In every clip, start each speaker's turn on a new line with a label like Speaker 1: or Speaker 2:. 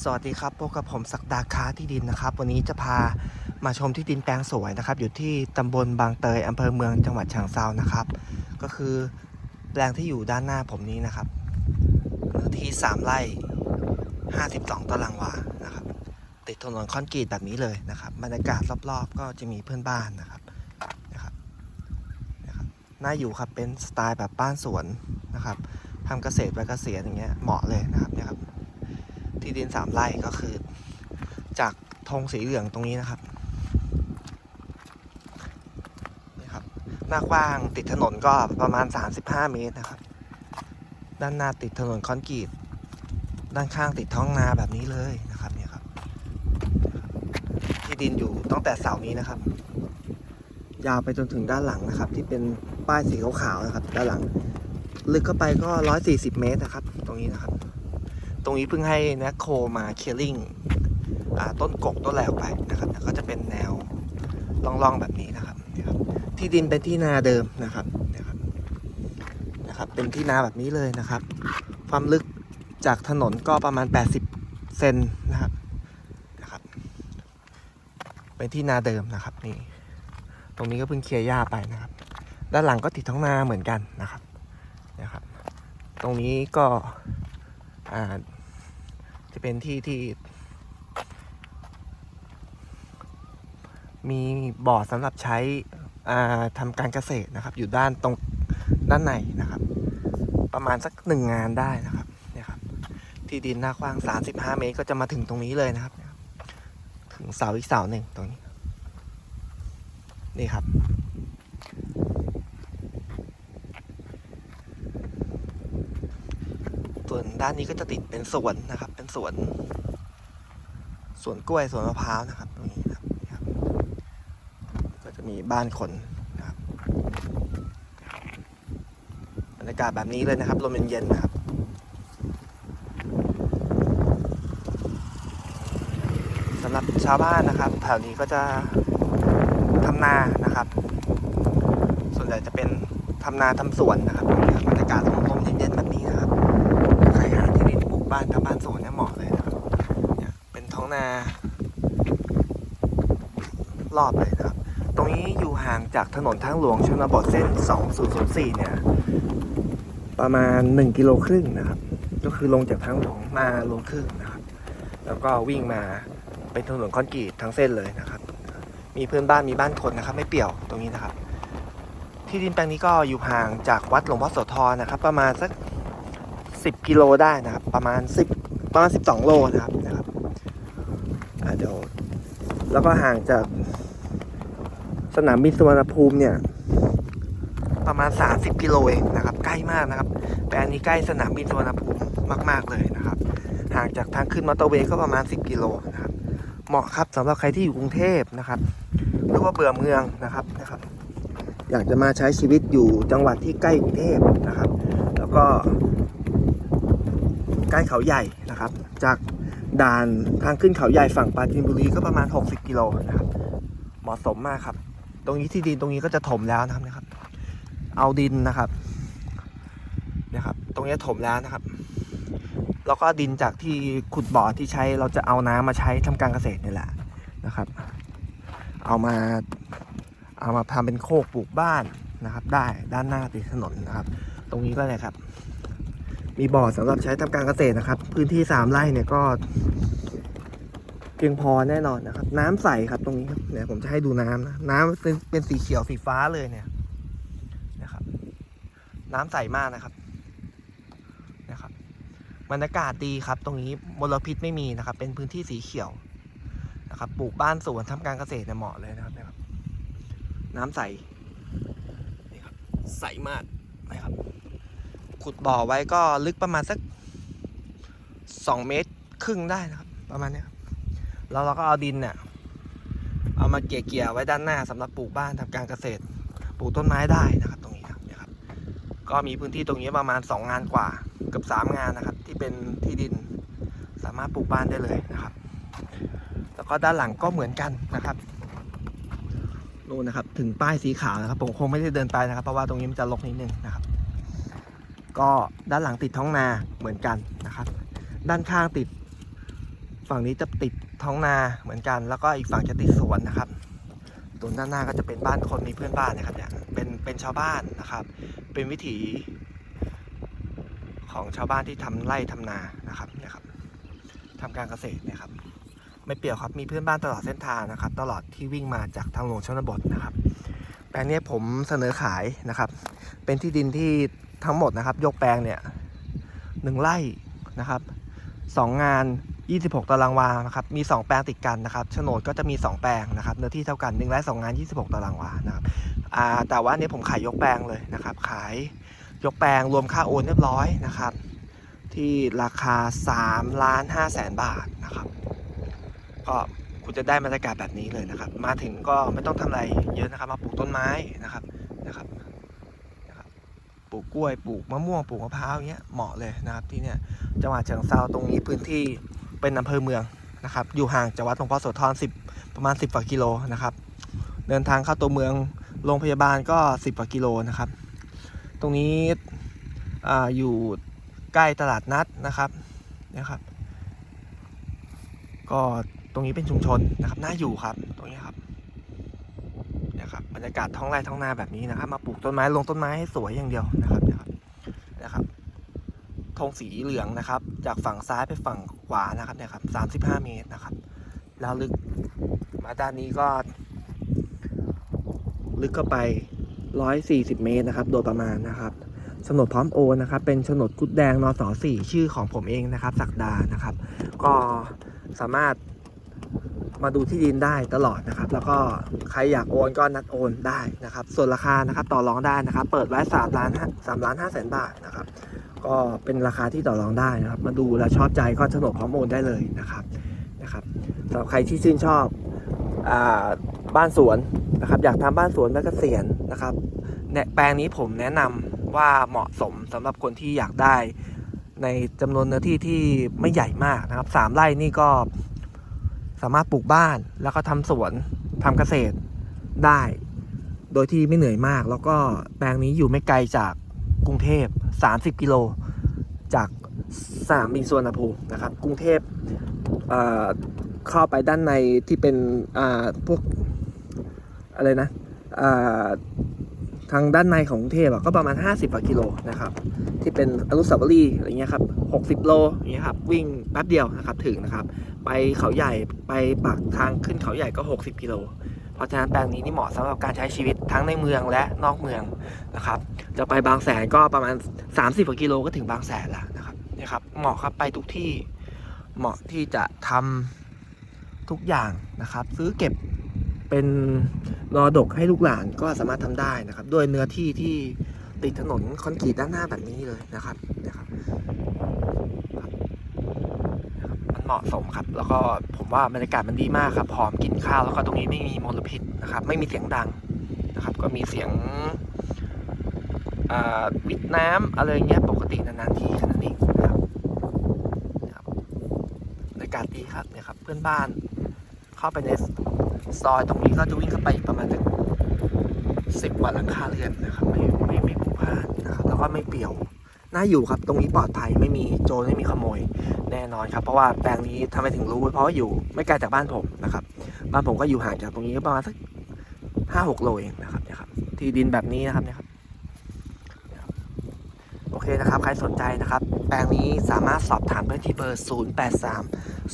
Speaker 1: สวัสดีครับพบกับผมศักดาค้าที่ดินนะครับ วันนี้จะพามาชมที่ดินแปลงสวยนะครับ อยู่ที่ตำบลบางเตยอำเภอเมืองจังหวัดฉะเชิงเซานะครับ ก็คือแปลงที่อยู่ด้านหน้าผมนี้นะครับเนื้อที่ 3 ไร่ 52 ตารางวานะครับ ติดถนนคอนกรีตแบบนี้เลยนะครับบรรยากาศรอบๆ ก็จะมีเพื่อนบ้านนะครับนะครับนะครับน่าอยู่ครับเป็นสไตล์แบบบ้านสวนนะครับทำเกษตรไปเกษียณอย่างเงี้ยเหมาะเลยนะครับเนี่ยครับ ที่ดินสามไร่ก็คือ จากธงสีเหลืองตรงนี้นะครับนี่ครับ หน้ากว้างติดถนนก็ประมาณ 35 เมตรนะครับ ด้านหน้าติดถนนคอนกรีต ด้านข้างติดท้องนาแบบนี้เลยนะครับเนี่ยครับ ที่ดินอยู่ตั้งแต่เสานี้นะครับ ยาวไปจนถึงด้านหลังนะครับ ที่เป็นป้ายสีขาวๆนะครับ ด้านหลัง ลึกเข้าไปก็ 140 เมตรนะครับ ตรงนี้นะครับ ตรงนี้เพิ่งให้นคโคมาเคลียร์ลิงอ่าต้นกกต้นแหลวไปนะครับก็จะเป็นแนวล่องๆแบบนี้นะครับ ที่ดินเป็นที่นาเดิมนะครับนี่ยครับนะครับ เป็นที่นาแบบนี้เลยนะครับ ความลึกจากถนนก็ประมาณ 80 เซนนะครับนะครับ เป็นที่นาเดิมนะครับนี่ตรงนี้ก็เพิ่งเคลียร์หญ้าไปนะครับ ด้านหลังก็ติดท้องนาเหมือนกันนะครับนะครับ ตรงนี้ก็อ่า เป็นที่ที่ มีบ่อสำหรับใช้ทำการเกษตรนะครับ อยู่ด้านตรงด้านในนะครับ ประมาณสักหนึ่งงานได้นะครับเนี่ยครับ ที่ดินหน้ากว้าง 35 เมตรก็จะมาถึงตรงนี้เลยนะครับ ถึงเสาอีกเสาหนึ่งตรงนี้ นี่ครับ ส่วน ด้านนี้ก็จะติดเป็นสวนนะครับ เป็นสวนสวนกล้วยสวนมะพร้าวนะครับตรงนี้นะครับ ก็จะมีบ้านคนนะครับบรรยากาศแบบนี้เลยนะครับลมเย็นๆนะครับสำหรับชาวบ้านนะครับ แถวนี้ก็จะทำนานะครับ ส่วนใหญ่จะเป็นทำนาทำสวนนะครับ รอบเลยนะครับ ตรงนี้อยู่ห่างจากถนนทางหลวงชนบทเส้น 2004 เนี่ย ประมาณ 1 กิโลครึ่งนะครับ ก็คือลงจากทางหลวงมาโลครึ่งนะครับ แล้วก็วิ่งมาเป็นถนนคอนกรีตทั้งเส้นเลยนะครับ มีเพื่อนบ้านมีบ้านคนนะครับ ไม่เปี่ยวตรงนี้นะครับ ที่ดินแปลงนี้ก็อยู่ห่างจากวัดหลวงพ่อโสธรนะครับ ประมาณสัก 10 กิโลได้นะครับ ประมาณ 10 ประมาณ 12 โลนะครับนะครับเดี๋ยวแล้วก็ห่างจาก สนามบินสุวรรณภูมิเนี่ย ประมาณ 30 กิโลเองนะครับ ใกล้มากนะครับแปลงนี้ใกล้สนามบินสุวรรณภูมิมาก ๆ เลยนะครับ ห่างจากทางขึ้นมอเตอร์เวย์ก็ประมาณ 10 กิโลนะครับ เหมาะครับสำหรับใครที่อยู่กรุงเทพนะครับ หรือว่าเบื่อเมืองนะครับนะครับ อยากจะมาใช้ชีวิตอยู่จังหวัดที่ใกล้กรุงเทพนะครับ แล้วก็ ใกล้เขาใหญ่นะครับ จากด่านทางขึ้นเขาใหญ่ฝั่งปราจีนบุรีก็ประมาณ 60 กิโลนะครับ เหมาะสมมากครับ ตรงนี้ที่ดินตรงนี้ก็จะถมแล้วนะครับนะครับ เอาดินนะครับนะครับ ตรงนี้ถมแล้วนะครับแล้วก็ดินจากที่ขุดบ่อที่ใช้เราจะเอาน้ำมาใช้ทำการเกษตรนี่แหละนะครับ เอามาเอามาทำเป็นโคกปลูกบ้านนะครับ ได้ด้านหน้าติดถนนนะครับ ตรงนี้ก็เลยครับ มีบ่อสำหรับใช้ทำการเกษตรนะครับ พื้นที่สามไร่เนี่ยก็ พียงพอแน่นอนนะครับ น้ำใสครับตรงนี้ครับเนี่ยผมจะให้ดูน้ำนะน้ำเป็นเป็นสีเขียวสีฟ้าเลยเนี่ยนะครับ น้ำใสมากนะครับนะครับบรรยากาศดีครับ ตรงนี้มลพิษไม่มีนะครับ เป็นพื้นที่สีเขียวนะครับปลูกบ้านสวนทำการเกษตรเนี่ยเหมาะเลยนะครับนะครับ น้ำใสนี่ครับใสมากนะครับ ขุดบ่อไว้ก็ลึกประมาณสักสองเมตรครึ่งได้นะครับ ประมาณนี้ แล้วเราก็เอาดินเนี่ยเอามาเกี่ยเกี่ยๆไว้ด้านหน้าสำหรับปลูกบ้านทำการเกษตร ปลูกต้นไม้ได้นะครับ ตรงนี้ครับเนี่ยครับ ก็มีพื้นที่ตรงนี้ประมาณสองงานกว่าเกือบสามงานนะครับ ที่เป็นที่ดินสามารถปลูกบ้านได้เลยนะครับ แล้วก็ด้านหลังก็เหมือนกันนะครับนู่นนะครับ ถึงป้ายสีขาวนะครับ ผมคงไม่ได้เดินไปนะครับ เพราะว่าตรงนี้มันจะรกนิดนึงนะครับ ก็ด้านหลังติดท้องนาเหมือนกันนะครับ ด้านข้างติด ฝั่งนี้จะติดท้องนาเหมือนกัน แล้วก็อีกฝั่งจะติดสวนนะครับตรงด้านหน้าก็จะเป็นบ้านคนมีเพื่อนบ้านนะครับเนี่ยเป็นเป็นชาวบ้านนะครับ เป็นวิถีของชาวบ้านที่ทำไร่ทำนานะครับนี่ยครับทำการเกษตรนะครับ ไม่เปลี่ยวครับมีเพื่อนบ้านตลอดเส้นทางนะครับ ตลอดที่วิ่งมาจากทางหลวงชนบทนะครับแปลงนี้ผมเสนอขายนะครับ เป็นที่ดินที่ทั้งหมดนะครับ ยกแปลงเนี่ยหนึ่งไร่นะครับสองงาน 26 ตารางวานะครับ มี 2 แปลงติดกันนะครับ โฉนดก็จะมี 2 แปลงนะครับ เนื้อที่เท่ากัน1ไร่2งาน 26 ตารางวา นะครับอ่าแต่ว่าอันนี้ผมขายยกแปลงเลยนะครับ ขายยกแปลงรวมค่าโอนเรียบร้อยนะครับ ที่ราคา3ล้าน5แสนบาทนะครับ ก็คุณจะได้บรรยากาศแบบนี้เลยนะครับ มาถึงก็ไม่ต้องทำอะไรเยอะนะครับ มาปลูกต้นไม้นะครับนะครับปลูกกล้วยปลูกมะม่วงปลูกมะพร้าวเงี้ยเหมาะเลยนะครับที่เนี่ยจังหวัดเชียงซาตรงนี้พื้นที่ เป็นอำเภอเมืองนะครับ อยู่ห่างจากวัดหลวงพ่อโสธร10 ประมาณ 10กว่ากิโลนะครับ เดินทางเข้าตัวเมืองโรงพยาบาลก็ 10กว่ากิโลนะครับ ตรงนี้ออยู่ใกล้ตลาดนัดนะครับนะครับ ก็ตรงนี้เป็นชุมชนนะครับน่าอยู่ครับตรงนี้ครับนี่ยครับบรรยากาศท้องไร่ท้องนาแบบนี้นะครับ มาปลูกต้นไม้ลงต้นไม้ให้สวยอย่างเดียวนะครับนะครับนะครับ ธงสีเหลืองนะครับ จากฝั่งซ้ายไปฝั่งขวานะครับเนี่ยครับสามสิบห้าเมตรนะครับ แล้วลึกมาด้านนี้ก็ ลึกเข้าไปร้อยสี่สิบเมตรนะครับ โดยประมาณนะครับโฉนดพร้อมโอนนะครับ เป็นโฉนดกุดแดงนสสี่ชื่อของผมเองนะครับศักดานะครับ ก็สามารถมาดูที่ดินได้ตลอดนะครับ แล้วก็ใครอยากโอนก็นัดโอนได้นะครับ ส่วนราคานะครับต่อรองได้นะครับ เปิดไว้3ล้าน3ล้าน5แสนบาทนะครับ ก็เป็นราคาที่ต่อรองได้นะครับ มาดูแล้วชอบใจก็โฉนดพร้อมโอนได้เลยนะครับนะครับสำหรับใครที่ชื่นชอบอบ้านสวนนะครับ อยากทำบ้านสวนและเกษียณนะครับแปลงนี้ผมแนะนำว่าเหมาะสมสำหรับคนที่อยากได้ ในจำนวนเนื้อที่ที่ไม่ใหญ่มากนะครับสามไร่นี่ก็สามารถปลูกบ้านแล้วก็ทำสวนทำเกษตรได้ โดยที่ไม่เหนื่อยมาก แล้วก็แปลงนี้อยู่ไม่ไกลจาก กรุงเทพ 30 กิโล จากสนามบินสุวรรณภูมินะครับ กรุงเทพเข้าไปด้านในที่เป็นพวกอะไรนะทางด้านในของกรุงเทพก็ประมาณ 50กว่ากิโลนะครับ ที่เป็นอนุสาวรีย์อะไรเงี้ยครับ60 โลอย่างเงี้ยครับวิ่งแป๊บเดียวนะครับถึงนะครับ ไปเขาใหญ่ไปปากทางขึ้นเขาใหญ่ก็ 60 กิโล ราะฉะนั้นแปลงนี้นี่เหมาะสำหรับการใช้ชีวิตทั้งในเมืองและนอกเมืองนะครับ จะไปบางแสนก็ประมาณ 30กว่ากิโลก็ถึงบางแสนแล้วนะครับนี่ครับเหมาะครับไปทุกที่เหมาะที่จะทำทุกอย่างนะครับ ซื้อเก็บเป็นรอดกให้ลูกหลานก็สามารถทำได้นะครับ ด้วยเนื้อที่ที่ติดถนนคอนกรีตด้านหน้าแบบนี้เลยนะครับนะครับ มัน เหมาะสมครับ แล้วก็ผมว่าบรรยากาศมันดีมากครับหอมกลิ่นข้าวแล้วก็ตรงนี้ไม่มีมลพิษนะครับ ไม่มีเสียงดังนะครับ ก็มีเสียงวิดน้ำอะไรเงี้ยปกตินานๆทีแค่นั้นเองนะครับบรรยากาศดีครับเนี่ยครับ เพื่อนบ้านเข้าไปในซอยตรงนี้ก็จะวิ่งเข้าไปอีกประมาณสักสิบกว่าหลังคาเรือนนะครับ ไม่ไม่ไม่ผูกพานนะครับแล้วก็ไม่เปี่ยว น่าอยู่ครับ ตรงนี้ปลอดภัยไม่มีโจรไม่มีขโมยแน่นอนครับ เพราะว่าแปลงนี้ทำไมถึงรู้เพราะว่าอยู่ไม่ไกลจากบ้านผมนะครับบ้านผมก็อยู่ห่างจากตรงนี้ประมาณสักห้าหกโลเองนะครับเนี่ยครับ ที่ดินแบบนี้นะครับเนี่ยครับโอเคนะครับ ใครสนใจนะครับ แปลงนี้สามารถสอบถามได้ที่เบอร์ 0 8 3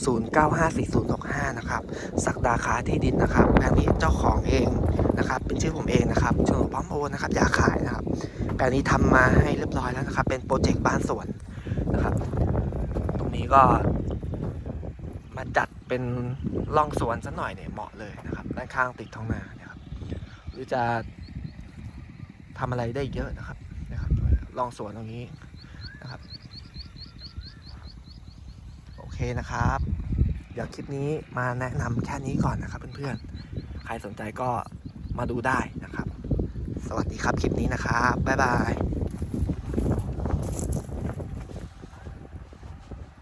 Speaker 1: 0 9 5 4 0 6 5 นะครับ สักดาค้าที่ดินนะครับ แปลงนี้เจ้าของเองนะครับ เป็นชื่อผมเองนะครับโฉนดพร้อมโอนนะครับ อย่าขายนะครับ แปลงนี้ทำมาให้เรียบร้อยแล้วนะครับ เป็นโปรเจกต์บ้านสวนนะครับ ตรงนี้ก็ มาจัดเป็นร่องสวนสักหน่อยเนี่ยเหมาะเลยนะครับด้านข้างติดท้องนาเนี่ยครับหรือจะทำอะไรได้เยอะนะครับนะครับร่องสวนตรงนี้นะครับ โอเคนะครับ เดี๋ยวคลิปนี้มาแนะนำแค่นี้ก่อนนะครับเพื่อนๆใครสนใจก็มาดูได้ สวัสดีครับคลิปนี้นะครับ บ๊ายบาย